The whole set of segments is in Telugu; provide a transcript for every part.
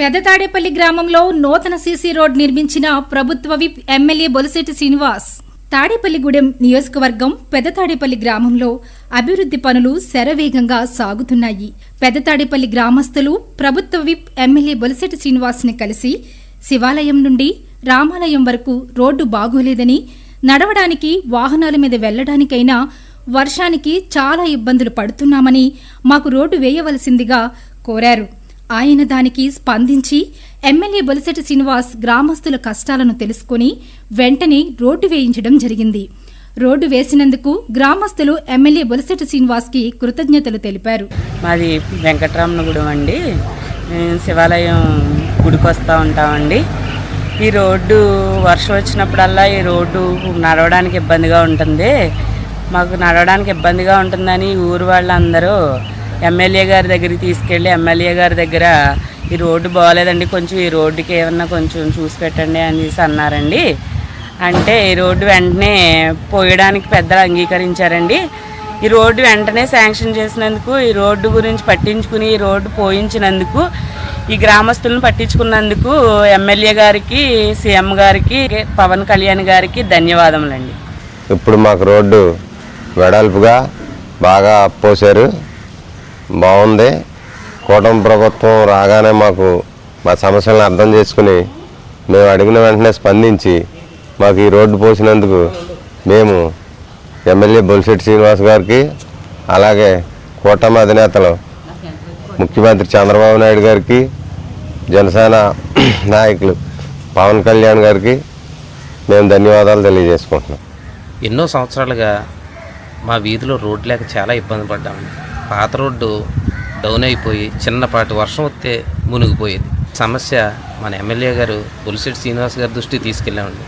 పెదతాడేపల్లి గ్రామంలో నూతన సీసీ రోడ్ నిర్మించిన ప్రభుత్వ విప్ ఎమ్మెల్యే బొలిశెట్టి శ్రీనివాస్. తాడేపల్లిగూడెం నియోజకవర్గం పెదతాడేపల్లి గ్రామంలో అభివృద్ధి పనులు శరవేగంగా సాగుతున్నాయి. పెదతాడేపల్లి గ్రామస్తులు ప్రభుత్వ విప్ ఎమ్మెల్యే బొలిశెట్టి శ్రీనివాస్ని కలిసి శివాలయం నుండి రామాలయం వరకు రోడ్డు బాగోలేదని నడవడానికి వాహనాల మీద వెళ్ళడానికైనా వర్షానికి చాలా ఇబ్బందులు పడుతున్నామని మాకు రోడ్డు వేయవలసిందిగా కోరారు. ఆయన దానికి స్పందించి ఎమ్మెల్యే బొలిసెటి శ్రీనివాస్ గ్రామస్తుల కష్టాలను తెలుసుకుని వెంటనే రోడ్డు వేయించడం జరిగింది. రోడ్డు వేసినందుకు గ్రామస్తులు ఎమ్మెల్యే బొలిశెట్టి శ్రీనివాస్కి కృతజ్ఞతలు తెలిపారు. మాది వెంకటరామనగూడెం అండి. శివాలయం గుడికి వస్తూ ఉంటామండి. ఈ రోడ్డు వర్షం వచ్చినప్పుడల్లా ఈ రోడ్డు నడవడానికి ఇబ్బందిగా ఉంటుంది. మాకు నడవడానికి ఇబ్బందిగా ఉంటుందని ఊరు వాళ్ళందరూ ఎమ్మెల్యే గారి దగ్గరికి తీసుకెళ్ళి ఎమ్మెల్యే గారి దగ్గర ఈ రోడ్డు బాగోలేదండి కొంచెం ఈ రోడ్డుకి ఏమన్నా కొంచెం చూసి పెట్టండి అనేసి అన్నారండి. అంటే ఈ రోడ్డు వెంటనే పోయడానికి పెద్దలు అంగీకరించారండి. ఈ రోడ్డు వెంటనే శాంక్షన్ చేసినందుకు ఈ రోడ్డు గురించి పట్టించుకుని ఈ రోడ్డు పోయించినందుకు ఈ గ్రామస్తులను పట్టించుకున్నందుకు ఎమ్మెల్యే గారికి సీఎం గారికి పవన్ కళ్యాణ్ గారికి ధన్యవాదములండి. ఇప్పుడు మాకు రోడ్డు వెడల్పుగా బాగా పోసారు బాగుంది. కూటమి ప్రభుత్వం రాగానే మాకు మా సమస్యలను అర్థం చేసుకుని మేము అడిగిన వెంటనే స్పందించి మాకు ఈ రోడ్డు పోసినందుకు మేము ఎమ్మెల్యే బొలిశెట్టి శ్రీనివాస్ గారికి అలాగే కూటమి అధినేతలు ముఖ్యమంత్రి చంద్రబాబు నాయుడు గారికి జనసేన నాయకులు పవన్ కళ్యాణ్ గారికి మేము ధన్యవాదాలు తెలియజేసుకుంటున్నాం. ఎన్నో సంవత్సరాలుగా మా వీధిలో రోడ్డు లేక చాలా ఇబ్బంది పడ్డామండి. పాత రోడ్డు డౌన్ అయిపోయి చిన్నపాటి వర్షం వస్తే మునిగిపోయేది. సమస్య మన ఎమ్మెల్యే గారు పులిశెట్టి శ్రీనివాస్ గారి దృష్టికి తీసుకెళ్ళామండి.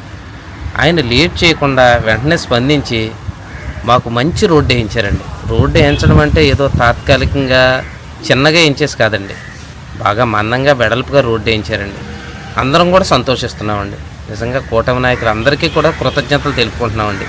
ఆయన లేట్ చేయకుండా వెంటనే స్పందించి మాకు మంచి రోడ్డు వేయించారండి. రోడ్డు వేయించడం అంటే ఏదో తాత్కాలికంగా చిన్నగా వేయించేసి కాదండి. బాగా మందంగా వెడల్పుగా రోడ్డు వేయించారండి. అందరం కూడా సంతోషిస్తున్నామండి. నిజంగా కూటమి నాయకులు అందరికీ కూడా కృతజ్ఞతలు తెలుపుకుంటున్నామండి.